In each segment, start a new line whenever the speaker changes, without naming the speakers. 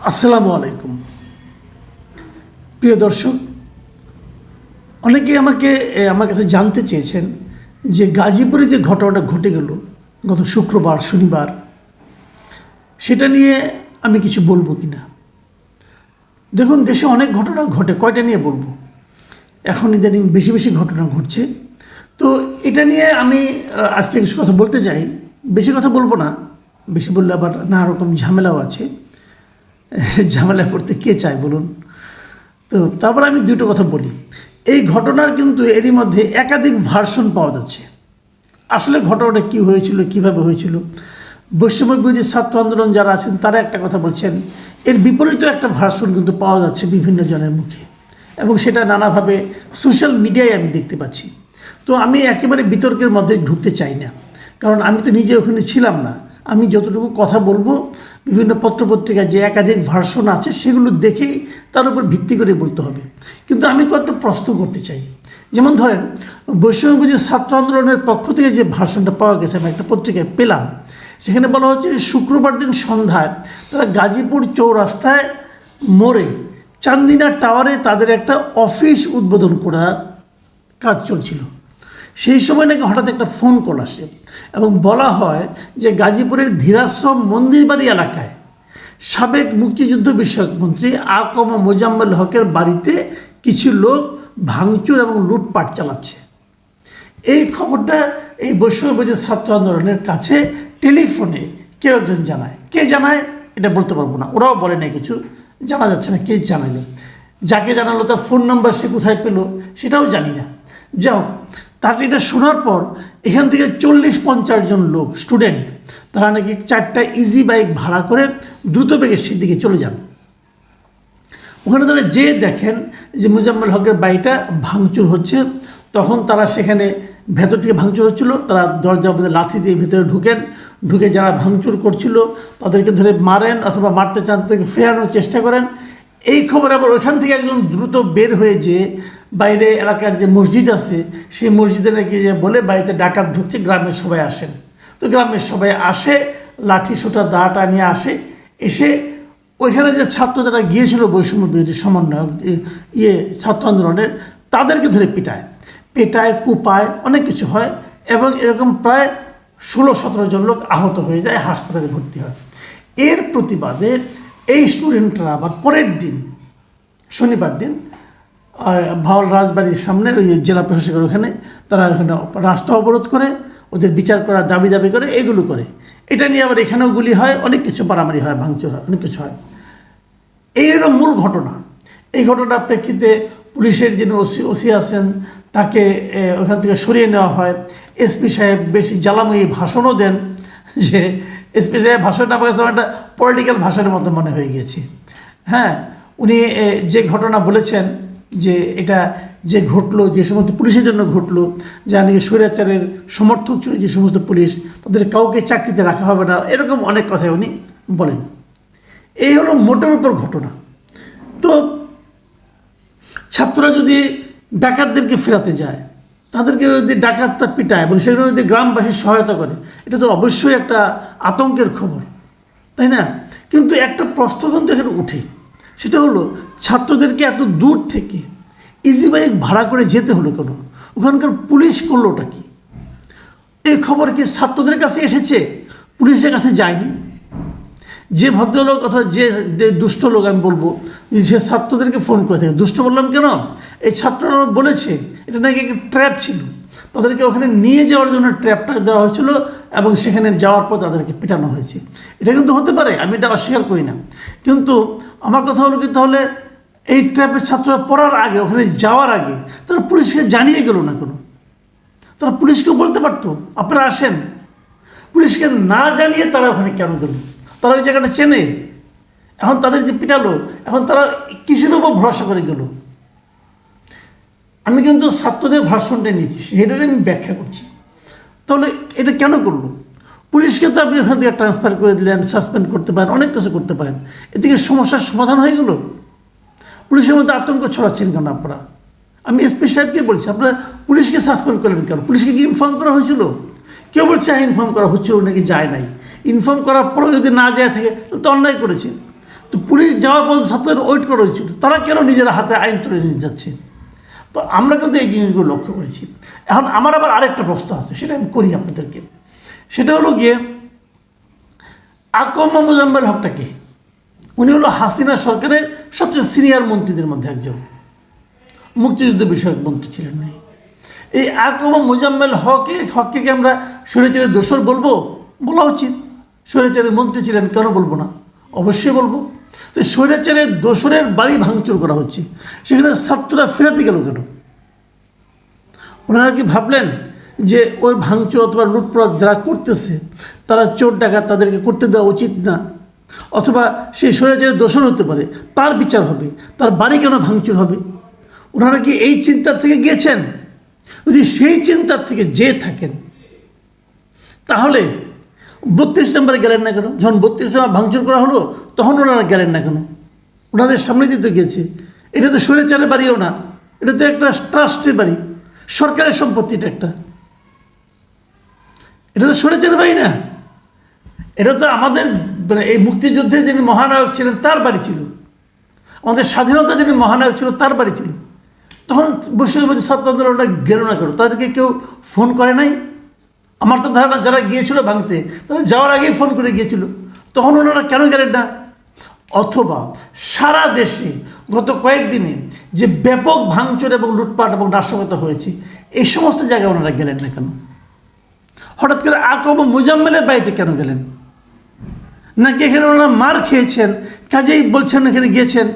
আসসালামু আলাইকুম। প্রিয় দর্শক অনেকে আমাকে আমার কাছে জানতে চেয়েছেন যে গাজীপুরে যে ঘটনাটা ঘটে গেল গত শুক্রবার, শনিবার, সেটা নিয়ে আমি কিছু বলব কি না দেখুন, দেশে অনেক ঘটনা ঘটে, কয়টা নিয়ে বলব? এখন ইদানিং বেশি বেশি ঘটনা ঘটছে। তো এটা নিয়ে আমি আজকে কিছু কথা বলতে চাই। বেশি কথা বলব না, বেশি বললে আবার নানা রকম ঝামেলাও আছে। ঝামেলা পড়তে কে চায় বলুন? তো তারপর আমি দুটো কথা বলি। এই ঘটনার কিন্তু এরই মধ্যে একাধিক ভার্সন পাওয়া যাচ্ছে। আসলে ঘটনাটা কি হয়েছিল, কীভাবে হয়েছিল? বৈষম্য বিরোধী ছাত্র আন্দোলন যারা আছেন, তারা একটা কথা বলছেন, এর বিপরীত একটা ভার্সন কিন্তু পাওয়া যাচ্ছে বিভিন্ন জনের মুখে। এবং সেটা নানাভাবে সোশ্যাল মিডিয়ায় আমি দেখতে পাচ্ছি। তো আমি একেবারে বিতর্কের মধ্যে ঢুকতে চাই না। কারণ আমি তো নিজে ওখানে ছিলাম না। আমি যতটুকু কথা বলব বিভিন্ন পত্রপত্রিকায় যে একাধিক ভার্সন আছে, সেগুলো দেখেই তার উপর ভিত্তি করে বলতে হবে। কিন্তু আমি কয়েকটা প্রশ্ন করতে চাই। যেমন ধরেন বৈষম্যবুঝি ছাত্র আন্দোলনের পক্ষ থেকে যে ভার্সনটা পাওয়া গেছে, আমি একটা পত্রিকায় পেলাম, সেখানে বলা হচ্ছে শুক্রবার দিন সন্ধ্যায় তারা গাজীপুর চৌরাস্তায় মোড়ে চান্দিনা টাওয়ারে তাদের একটা অফিস উদ্বোধন করার কাজ চলছিল। সেই সময় নাকি হঠাৎ একটা ফোন কল আসে এবং বলা হয় যে গাজীপুরের ধীরাশ্রম মন্দির বাড়ি এলাকায় সাবেক মুক্তিযুদ্ধ বিষয়ক মন্ত্রী আকম মোজাম্মেল হকের বাড়িতে কিছু লোক ভাঙচুর এবং লুটপাট চালাচ্ছে। এই খবরটা এই বৈষম্যবোধী ছাত্র আন্দোলনের কাছে টেলিফোনে কেউ একজন জানায়। কে জানায়? এটা বলতে পারব না। ওরাও বলে না কিছু। জানা যাচ্ছে না কে জানালো। যাকে জানালো তার ফোন নাম্বার সে কোথায় পেল সেটাও জানি না। যাও তার এটা শোনার পর এখান থেকে চল্লিশ পঞ্চাশ জন লোক স্টুডেন্ট তারা নাকি চারটা ইজি বাইক ভাড়া করে দ্রুত বেগে সেদিকে চলে যান। ওখানে তারা যে দেখেন যে মুজাম্মেল হকের বাড়িটা ভাঙচুর হচ্ছে, তখন তারা সেখানে ভেতর থেকে ভাঙচুর হচ্ছিল, তারা দরজা মধ্যে লাথি দিয়ে ভেতরে ঢুকেন, ঢুকে যারা ভাঙচুর করছিল তাদেরকে ধরে মারেন অথবা মারতে চান তাদেরকে ফেরানোর চেষ্টা করেন। এই খবর আবার ওইখান থেকে একজন দ্রুত বের হয়ে যে বাইরে এলাকার যে মসজিদ আছে, সেই মসজিদে নাকি যে বলে বাড়িতে ডাকাত ঢুকছে, গ্রামের সবাই আসেন তো গ্রামের সবাই আসে, লাঠি সোটা দাটা নিয়ে আসে, এসে ওইখানে যে ছাত্র যারা গিয়েছিল বৈষম্য বিরোধী সমন্বয়ক ইয়ে ছাত্র আন্দোলনের, তাদেরকে ধরে পিটায়। পেটায়, কুপায়, অনেক কিছু হয় এবং এরকম প্রায় ষোলো, সতেরো জন লোক আহত হয়ে যায়, হাসপাতালে ভর্তি হয়। এর প্রতিবাদে এই স্টুডেন্টরা আবার পরের দিন, শনিবার দিন আহ, ভাওয়াল রাজবাড়ির সামনে ওই জেলা প্রশাসকের ওখানে তারা ওখানে রাস্তা অবরোধ করে ওদের বিচার করার দাবি দাবি করে এগুলো করে। এটা নিয়ে আবার এখানেও গুলি হয় অনেক কিছু মারামারি হয় ভাঙচুর হয় অনেক কিছু হয়। এই হলো মূল ঘটনা। এই ঘটনার প্রেক্ষিতে পুলিশের যিনি ওসি ওসি আছেন তাকে ওখান থেকে সরিয়ে নেওয়া হয়। এসপি সাহেব বেশি জ্বালাময়ী ভাষণও দেন যে এসপি সাহেব ভাষণটা আমার কাছে একটা পলিটিক্যাল ভাষার মতো মনে হয়ে গিয়েছে হ্যাঁ উনি যে ঘটনা বলেছেন যে এটা যে ঘটলো, যে সমস্ত পুলিশের জন্য ঘটলো, যা নাকি স্বৈরাচারের সমর্থক ছিল, যে সমস্ত পুলিশ তাদের কাউকে চাকরিতে রাখা হবে না, এরকম অনেক কথাই উনি বলেন। এই হলো মোটের উপর ঘটনা। তো ছাত্ররা যদি ডাকাতদেরকে ফেরাতে যায়, তাদেরকে যদি ডাকাতটা পিটায় এবং সেগুলো যদি গ্রামবাসী সহায়তা করে, এটা তো অবশ্যই একটা আতঙ্কের খবর, তাই না? কিন্তু একটা প্রশ্ন কিন্তু এখানে উঠে। সেটা হলো ছাত্রদেরকে এত দূর থেকে ইজি বাইক ভাড়া করে যেতে হলো কেন? ওখানকার পুলিশ করলোটা কি? এই খবর কি ছাত্রদের কাছে এসেছে? পুলিশের কাছে যায়নি? যে ভদ্রলোক অথবা যে যে দুষ্ট লোক আমি বলব, সে ছাত্রদেরকে ফোন করে থাকে। দুষ্ট বললাম কেন? এই ছাত্ররা বলেছে, এটা নাকি একটা ট্র্যাপ ছিল। তাদেরকে ওখানে নিয়ে যাওয়ার জন্য ট্র্যাপটা দেওয়া হয়েছিল এবং সেখানে যাওয়ার পর তাদেরকে পেটানো হয়েছে। এটা কিন্তু হতে পারে, আমি এটা অস্বীকার করি না। কিন্তু আমার কথা হলো কি, তাহলে এই ট্র্যাপের ছাত্ররা পড়ার আগে, ওখানে যাওয়ার আগে, তারা পুলিশকে জানিয়ে গেল না কোনো? তারা পুলিশকে বলতে পারতো, আপনারা আসেন। পুলিশকে না জানিয়ে তারা ওখানে কেন গেল? তারা ওই জায়গাটা চেনে। এখন তাদের যে পিটালো, এখন তারা কিসের উপর ভরসা করে গেল? আমি কিন্তু ছাত্রদের ভাষণটা নিয়েছি সেটাই আমি ব্যাখ্যা করছি। তাহলে এটা কেন করল? পুলিশকে তো আপনি ওখান থেকে ট্রান্সফার করে দিলেন সাসপেন্ড করতে পারেন, অনেক কিছু করতে পারেন। এদিকে সমস্যার সমাধান হয়ে গেল। পুলিশের মধ্যে আতঙ্ক ছড়াচ্ছেন কেন আপনারা? আমি এসপি সাহেবকে বলছি, আপনারা পুলিশকে সাসপেন্ড করলেন কেন? পুলিশকে কি ইনফর্ম করা হয়েছিল? কেউ বলছে হ্যাঁ ইনফর্ম করা হচ্ছিল, নাকি যায় নাই। ইনফর্ম করার পরেও যদি না যায় থাকে তো অন্যায় করেছে তো পুলিশ যাওয়ার পর ছাত্রদের ওয়েট করা হয়েছিল। তারা কেন নিজেরা হাতে আইন তুলে নিয়ে যাচ্ছে? তো আমরা কিন্তু এই জিনিসগুলো লক্ষ্য করেছি। এখন আমার আবার আরেকটা প্রশ্ন আছে, সেটা আমি করি আপনাদেরকে। সেটা হলো গিয়ে আকম মোজাম্মেল হকটা কে? উনি হলো হাসিনা সরকারের সবচেয়ে সিনিয়র মন্ত্রীদের মধ্যে একজন। মুক্তিযুদ্ধ বিষয়ক মন্ত্রী ছিলেন উনি। এই আকম মোজাম্মেল হকে, হককে কি আমরা স্বৈরাচারের দোসর বলব? বলা উচিত। স্বৈরাচারের মন্ত্রী ছিলেন কেন বলব না? অবশ্যই বলব। তো স্বৈরাচারের দোসরের বাড়ি ভাঙচুর করা হচ্ছে। সেখানে ছাত্ররা ফেরাতে গেল কেন? ওনারা কি ভাবলেন যে ওই ভাঙচুর অথবা লুটপাট যারা করতেছে, তারা চোর ডাকা তাদেরকে করতে দেওয়া উচিত না। অথবা সেই স্বৈরাচারের দোষণ হতে পারে, তার বিচার হবে, তার বাড়ি কেন ভাঙচুর হবে? ওনারা কি এই চিন্তা থেকে গিয়েছেন যদি সেই চিন্তার থেকে যে থাকেন, তাহলে বত্রিশ নম্বরে গেলেন না কেন? যখন বত্রিশ নম্বর ভাঙচুর করা হলো, তখন ওনারা গেলেন না কেন? ওনাদের সামনে দিয়ে তো গিয়েছে। এটা তো স্বৈরাচারের বাড়িও না, এটা তো একটা ট্রাস্টের বাড়ি। সরকারের সম্পত্তিটা একটা। এটা তো স্বৈরাচারের ভাই না? এটা তো আমাদের মানে এই মুক্তিযুদ্ধের যিনি মহানায়ক ছিলেন, তার বাড়ি ছিল। আমাদের স্বাধীনতা যিনি মহানায়ক ছিল, তার বাড়ি ছিল। তখন বসে বসে ছাত্র আন্দোলনটা গেল না কেন? তাদেরকে কেউ ফোন করে নাই? আমার তো ধারণা, যারা গিয়েছিল ভাঙতে, তারা যাওয়ার আগেই ফোন করে গিয়েছিল। তখন ওনারা কেন গেলেন না? অথবা সারা দেশে গত কয়েকদিনে যে ব্যাপক ভাঙচুর এবং লুটপাট এবং নাশকতা হয়েছে, এই সমস্ত জায়গায় ওনারা গেলেন না কেন? হঠাৎ করে আকম মুজাম্মেলের বাড়িতে কেন গেলেন? নাকি এখানে ওনারা মার খেয়েছেন? কাজেই বলছেন এখানে গিয়েছেন।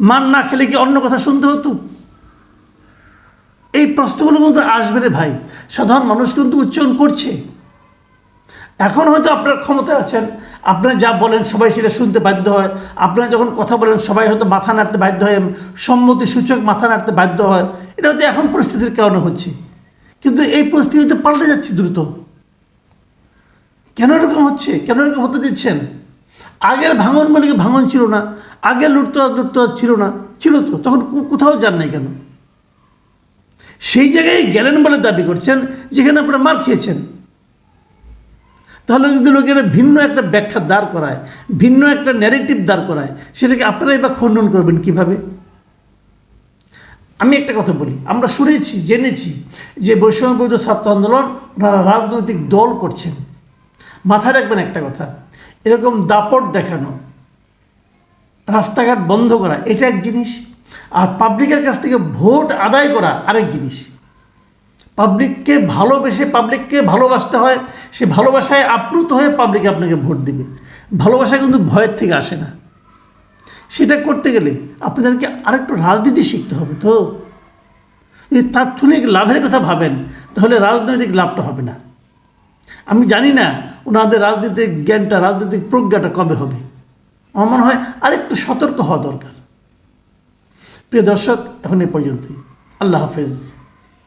মার না খেলে কি অন্য কথা শুনতে হতো? এই প্রশ্নগুলো কিন্তু আসবে রে ভাই। সাধারণ মানুষ কিন্তু উচ্চারণ করছে। এখন হয়তো আপনার ক্ষমতা আছেন। আপনারা যা বলেন সবাই সেটা শুনতে বাধ্য হয়। আপনারা যখন কথা বলেন, সবাই হয়তো মাথা নাড়তে বাধ্য হয়। সম্মতি সূচক মাথা নাড়তে বাধ্য হয়। এটা হয়তো এখন পরিস্থিতির কারণে হচ্ছে। কিন্তু এই পরিস্থিতিতে পাল্টে যাচ্ছে দ্রুত। কেন এরকম হচ্ছে? কেন এরকম হতে দিচ্ছেন? আগের ভাঙন বলে কি ভাঙন ছিল না? আগের লুটতরাজ লুটতরাজ ছিল না? ছিল তো, তখন কোথাও যান নাই কেন? সেই জায়গায় গেলেন বলে দাবি করছেন, যেখানে আপনারা মার খেয়েছেন। তাহলে যদি লোকেরা ভিন্ন একটা ব্যাখ্যা দাঁড় করায়, ভিন্ন একটা ন্যারেটিভ দাঁড় করায়, সেটাকে আপনারাই বা খণ্ডন করবেন কীভাবে? আমি একটা কথা বলি, আমরা শুনেছি, জেনেছি যে বৈষম্যবিরোধী ছাত্র আন্দোলন তারা রাজনৈতিক দল করছেন। মাথায় রাখবেন একটা কথা, এরকম দাপট দেখানো, রাস্তাঘাট বন্ধ করা, এটা এক জিনিস, আর পাবলিকের কাছ থেকে ভোট আদায় করা আরেক জিনিস। পাবলিককে ভালোবেসে পাবলিককে ভালোবাসতে হয়, সে ভালোবাসায় আপ্লুত হয়ে পাবলিক আপনাকে ভোট দেবে। ভালোবাসা কিন্তু ভয়ের থেকে আসে না। সেটা করতে গেলে আপনাদেরকে আরেকটু রাজনীতি শিখতে হবে তো। যদি তাৎক্ষণিক লাভের কথা ভাবেন, তাহলে রাজনৈতিক লাভটা হবে না। আমি জানি না ওনাদের রাজনৈতিক জ্ঞানটা, রাজনৈতিক প্রজ্ঞাটা কবে হবে। আমার মনে হয় আরেকটু সতর্ক হওয়া দরকার। প্রিয় দর্শক, এখন এ পর্যন্তই। আল্লাহ হাফেজ।